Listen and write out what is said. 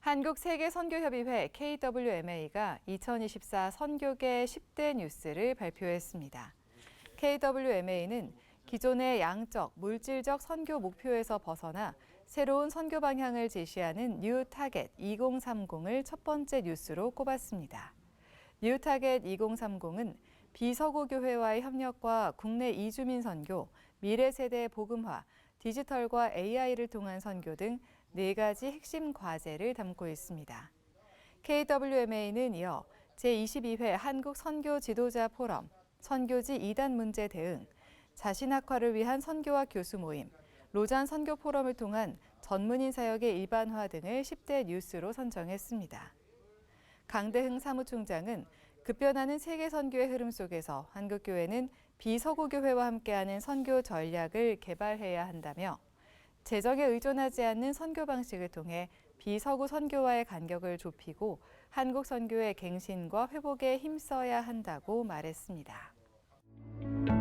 한국 세계 선교협의회 KWMA가 2024 선교계 10대 뉴스를 발표했습니다. KWMA는 기존의 양적, 물질적 선교 목표에서 벗어나 새로운 선교 방향을 제시하는 뉴 타겟 2030을 첫 번째 뉴스로 꼽았습니다. 뉴 타겟 2030은 비서구 교회와의 협력과 국내 이주민 선교, 미래 세대 복음화, 디지털과 AI를 통한 선교 등 네 가지 핵심 과제를 담고 있습니다. KWMA는 이어 제22회 한국 선교 지도자 포럼, 선교지 이단 문제 대응, 자신 학화를 위한 선교와 교수 모임, 로잔 선교 포럼을 통한 전문인 사역의 일반화 등을 10대 뉴스로 선정했습니다. 강대흥 사무총장은 급변하는 세계 선교의 흐름 속에서 한국 교회는 비서구 교회와 함께하는 선교 전략을 개발해야 한다며 재정에 의존하지 않는 선교 방식을 통해 비서구 선교와의 간격을 좁히고 한국 선교의 갱신과 회복에 힘써야 한다고 말했습니다.